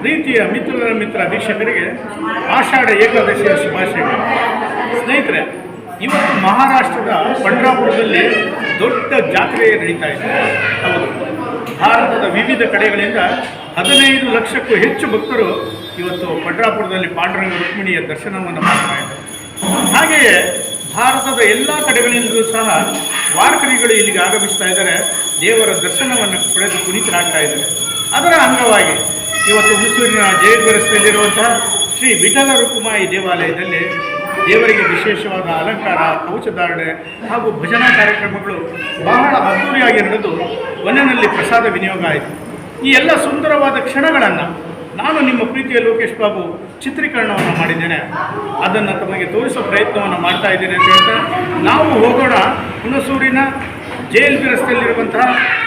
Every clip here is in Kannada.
ಪ್ರೀತಿಯ ಮಿತ್ರರ ಮಿತ್ರ ವೀಕ್ಷಕರಿಗೆ ಆಷಾಢ ಏಕಾದಶಿಯ ಶುಭಾಶಯಗಳು. ಸ್ನೇಹಿತರೆ, ಇವತ್ತು ಮಹಾರಾಷ್ಟ್ರದ ಪಂಡ್ರಾಪುರದಲ್ಲಿ ದೊಡ್ಡ ಜಾತ್ರೆ ನಡೀತಾ ಇದೆ. ಹೌದು. ಭಾರತದ ವಿವಿಧ ಕಡೆಗಳಿಂದ ಹದಿನೈದು ಲಕ್ಷಕ್ಕೂ ಹೆಚ್ಚು ಭಕ್ತರು ಇವತ್ತು ಪಂಡ್ರಾಪುರದಲ್ಲಿ ಪಾಂಡುರಂಗ ರುಕ್ಮಿಣಿಯ ದರ್ಶನವನ್ನು ಮಾಡ್ತಾ ಇದ್ದಾರೆ. ಹಾಗೆಯೇ ಭಾರತದ ಎಲ್ಲ ಕಡೆಗಳಿಂದಲೂ ಸಹ ವಾರಕರಿಗಳು ಇಲ್ಲಿಗೆ ಆಗಮಿಸ್ತಾ ಇದ್ದಾರೆ. ದೇವರ ದರ್ಶನವನ್ನು ಪಡೆದು ಪುನೀತರಾಗ್ತಾ ಇದ್ದಾರೆ. ಅದರ ಅಂಗವಾಗಿ ಇವತ್ತು ಹುಸೂರಿನ ರಸ್ತೆಯಲ್ಲಿರುವಂತಹ ಶ್ರೀ ವಿಠಲ ರುಕುಮಾಯಿ ದೇವಾಲಯದಲ್ಲಿ ದೇವರಿಗೆ ವಿಶೇಷವಾದ ಅಲಂಕಾರ ಕವಚಧಾರಣೆ ಹಾಗೂ ಭಜನಾ ಕಾರ್ಯಕ್ರಮಗಳು ಬಹಳ ಅದ್ದೂರಿಯಾಗಿ ನಡೆದು ವನನಲ್ಲಿ ಪ್ರಸಾದ ವಿನಿಯೋಗ ಆಯಿತು. ಈ ಎಲ್ಲ ಸುಂದರವಾದ ಕ್ಷಣಗಳನ್ನು ನಾನು ನಿಮ್ಮ ಪ್ರೀತಿಯ ಲೋಕೇಶ್ ಬಾಬು ಚಿತ್ರೀಕರಣವನ್ನು ಮಾಡಿದ್ದೇನೆ. ಅದನ್ನು ತಮಗೆ ತೋರಿಸೋ ಪ್ರಯತ್ನವನ್ನು ಮಾಡ್ತಾ ಇದ್ದೇನೆ ಅಂತ ಹೇಳ್ತಾ, ನಾವು ಹೋಗೋಣ ಹುಣಸೂರಿನ J L B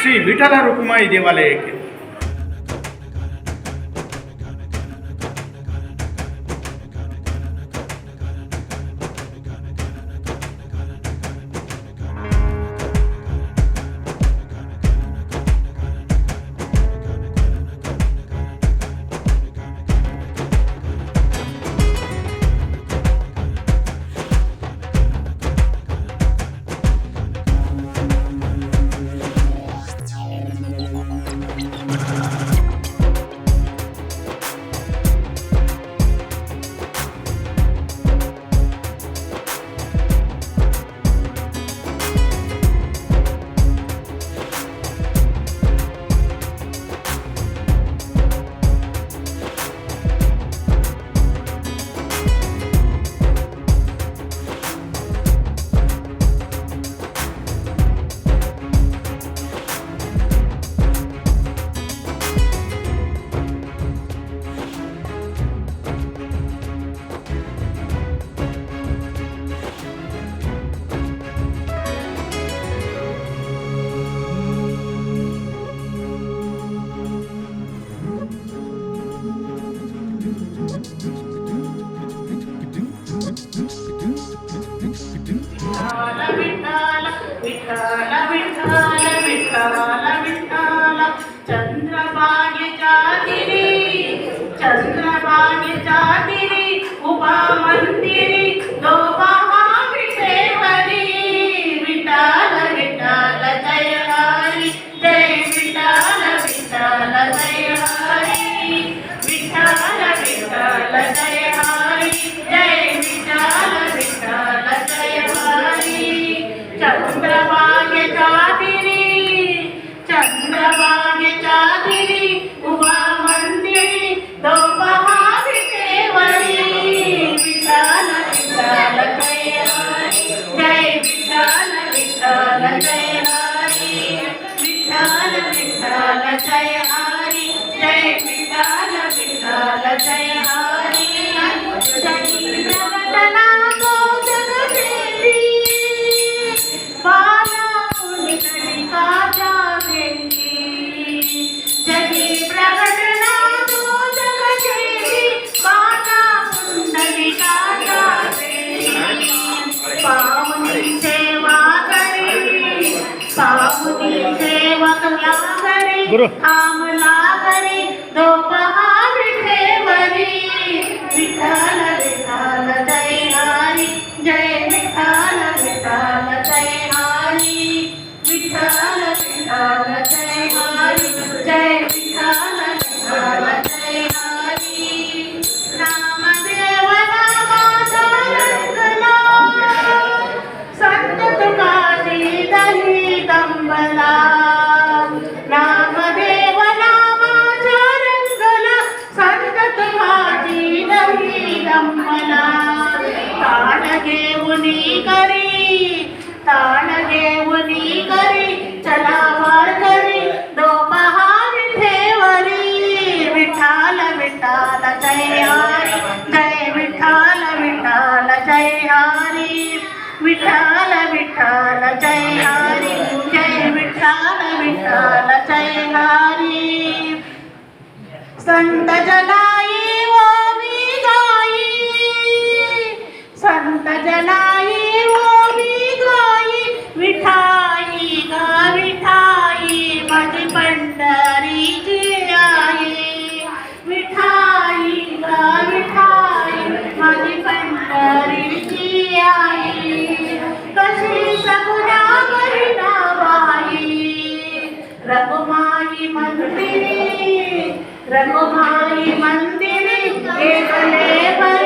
Shri Vithala Rukumayi ದೇವಾಲಯಕ್ಕೆ. गुरु आमर करी, ताण घेऊनी करी करी विठाल विठाल, जय हरी, जय विठाल विठाल, जय हरी, विठाल विठाल, जय हरी, जय विठाल विठाल, जय संत जनाई संत जनाई वो भी गाई, मिठाई गा, मिठाई मज पंडरी जी आई विठाई गा, मिठाई मज पंडरी जी आई कशी सगुना महिना बाई रघुमाई मंदिरी रघुमाई मंदिरी केवले बल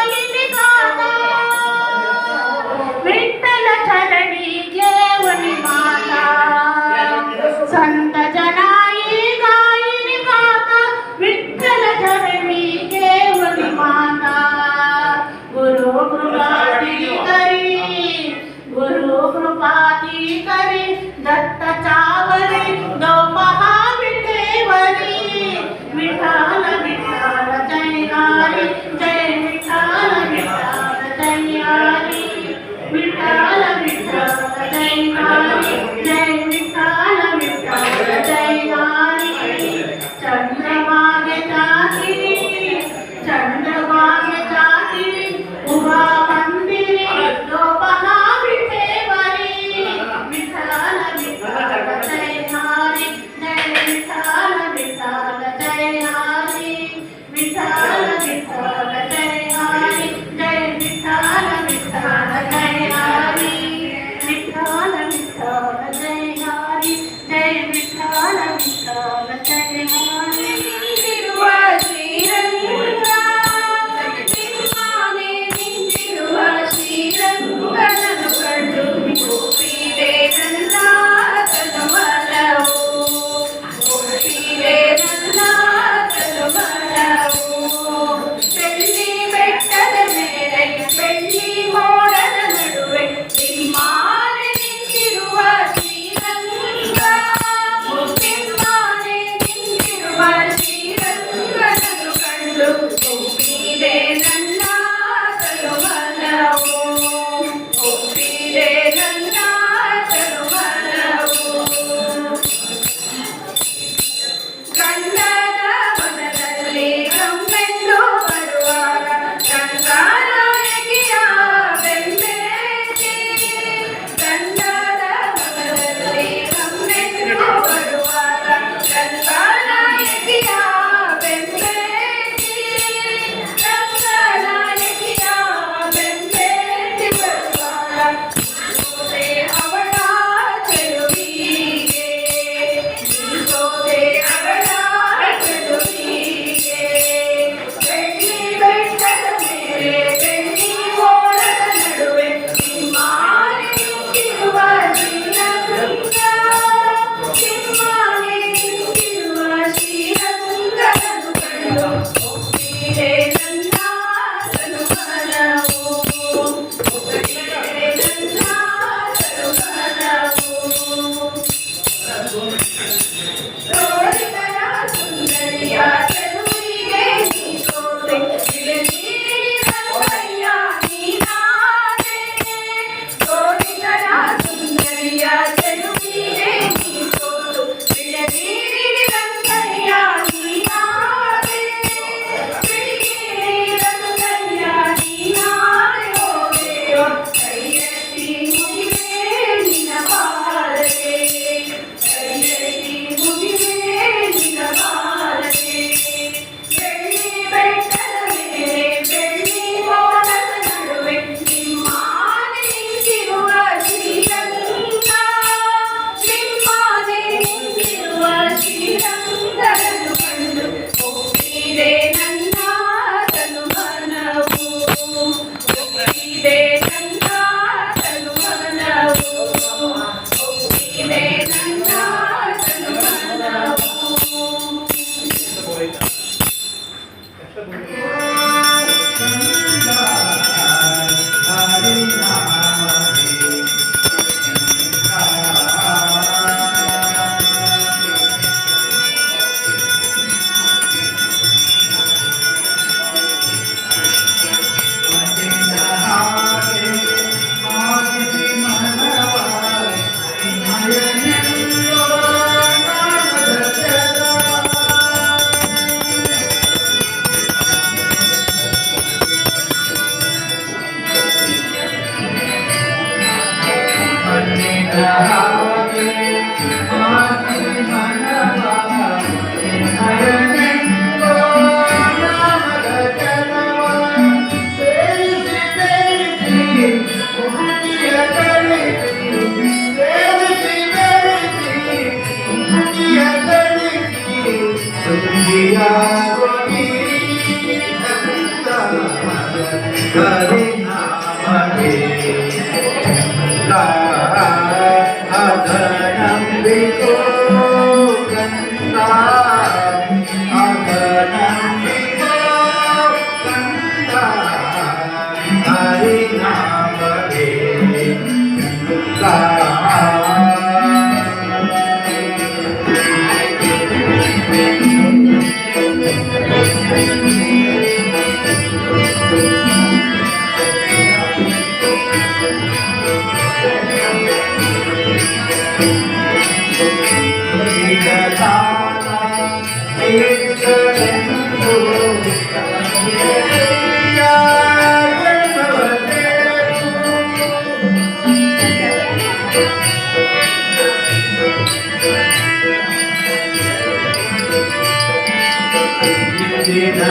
bien. చేత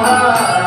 Ah.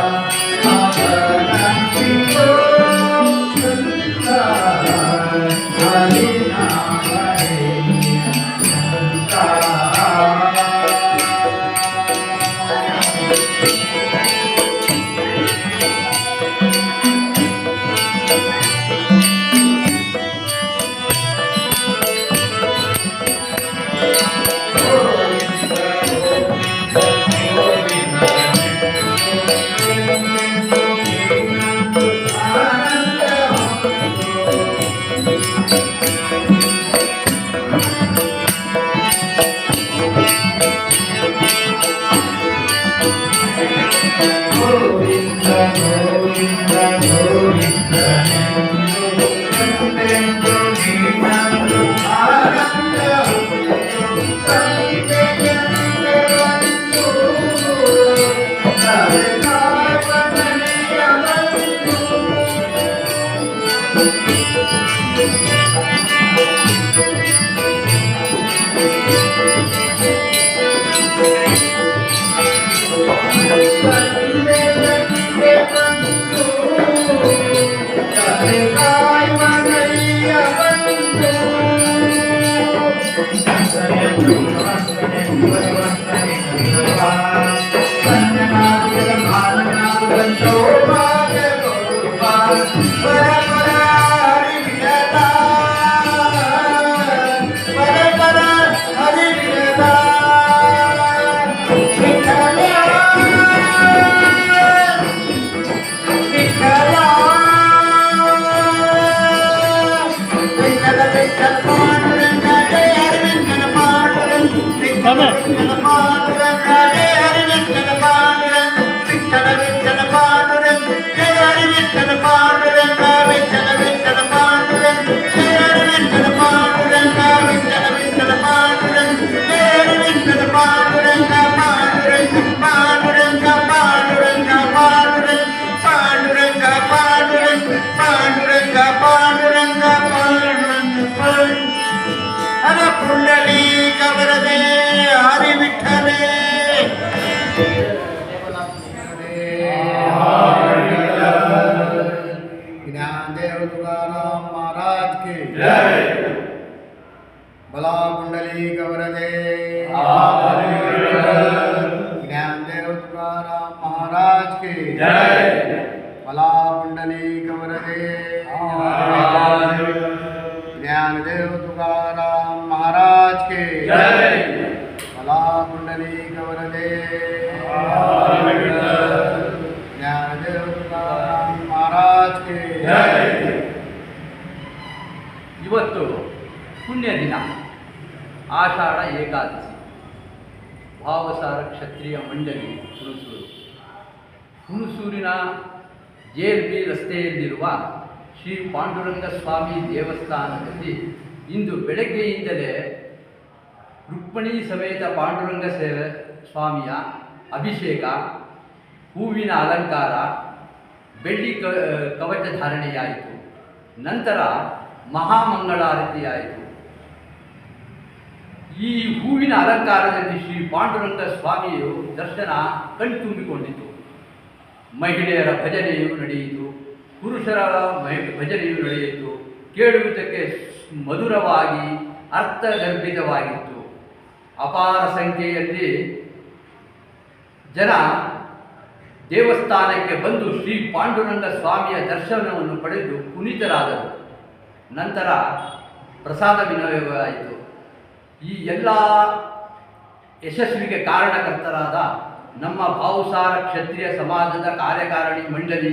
Amen. ಪುಣ್ಯ ದಿನ ಆಷಾಢ ಏಕಾದಶಿ, ಭಾವಸಾರ ಕ್ಷತ್ರಿಯ ಮಂಡಳಿ ಹುಣಸೂರು. ಹುಣಸೂರಿನ ಜೆ ಎಲ್ ಬಿ ರಸ್ತೆಯಲ್ಲಿರುವ ಶ್ರೀ ಪಾಂಡುರಂಗ ಸ್ವಾಮಿ ದೇವಸ್ಥಾನದಲ್ಲಿ ಇಂದು ಬೆಳಗ್ಗೆಯಿಂದಲೇ ರುಕ್ಮಿಣಿ ಸಮೇತ ಪಾಂಡುರಂಗ ಸೇವೆ, ಸ್ವಾಮಿಯ ಅಭಿಷೇಕ, ಹೂವಿನ ಅಲಂಕಾರ, ಬೆಳ್ಳಿ ಕವಚ ಧಾರಣೆಯಾಯಿತು. ನಂತರ ಮಹಾಮಂಗಳಾರತಿಯಾಯಿತು. ಈ ಹೂವಿನ ಅಲಂಕಾರದಲ್ಲಿ ಶ್ರೀ ಪಾಂಡುರಂಗ ಸ್ವಾಮಿಯು ದರ್ಶನ ಕಣ್ತುಂಬಿಕೊಂಡಿತು. ಮಹಿಳೆಯರ ಭಜನೆಯು ನಡೆಯಿತು. ಪುರುಷರ ಮಹಿ- ಭಜನೆಯು ನಡೆಯಿತು. ಕೇಳುವುದಕ್ಕೆ ಮಧುರವಾಗಿ, ಅರ್ಥಗರ್ಭಿತವಾಗಿತ್ತು. ಅಪಾರ ಸಂಖ್ಯೆಯಲ್ಲಿ ಜನ ದೇವಸ್ಥಾನಕ್ಕೆ ಬಂದು ಶ್ರೀ ಪಾಂಡುರಂಗ ಸ್ವಾಮಿಯ ದರ್ಶನವನ್ನು ಪಡೆದು ಪುನೀತರಾದರು. ನಂತರ ಪ್ರಸಾದ ವಿನಿಯೋಗವಾಯಿತು ಈ ಎಲ್ಲ ಯಶಸ್ವಿಗೆ ಕಾರಣಕರ್ತರಾದ ನಮ್ಮ ಭಾವುಸಾರ ಕ್ಷತ್ರಿಯ ಸಮಾಜದ ಕಾರ್ಯಕಾರಿಣಿ ಮಂಡಳಿ,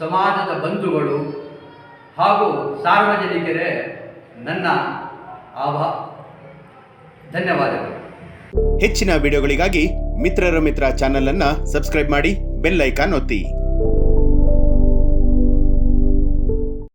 ಸಮಾಜದ ಬಂಧುಗಳು ಹಾಗೂ ಸಾರ್ವಜನಿಕರೇ ನನ್ನ ಆಭಾ ಧನ್ಯವಾದಗಳು. ಹೆಚ್ಚಿನ ವಿಡಿಯೋಗಳಿಗಾಗಿ ಮಿತ್ರರ ಮಿತ್ರ ಚಾನೆಲ್ ಅನ್ನ ಸಬ್ಸ್ಕ್ರೈಬ್ ಮಾಡಿ ಬೆಲ್ ಐಕಾನ್ ಒತ್ತಿ.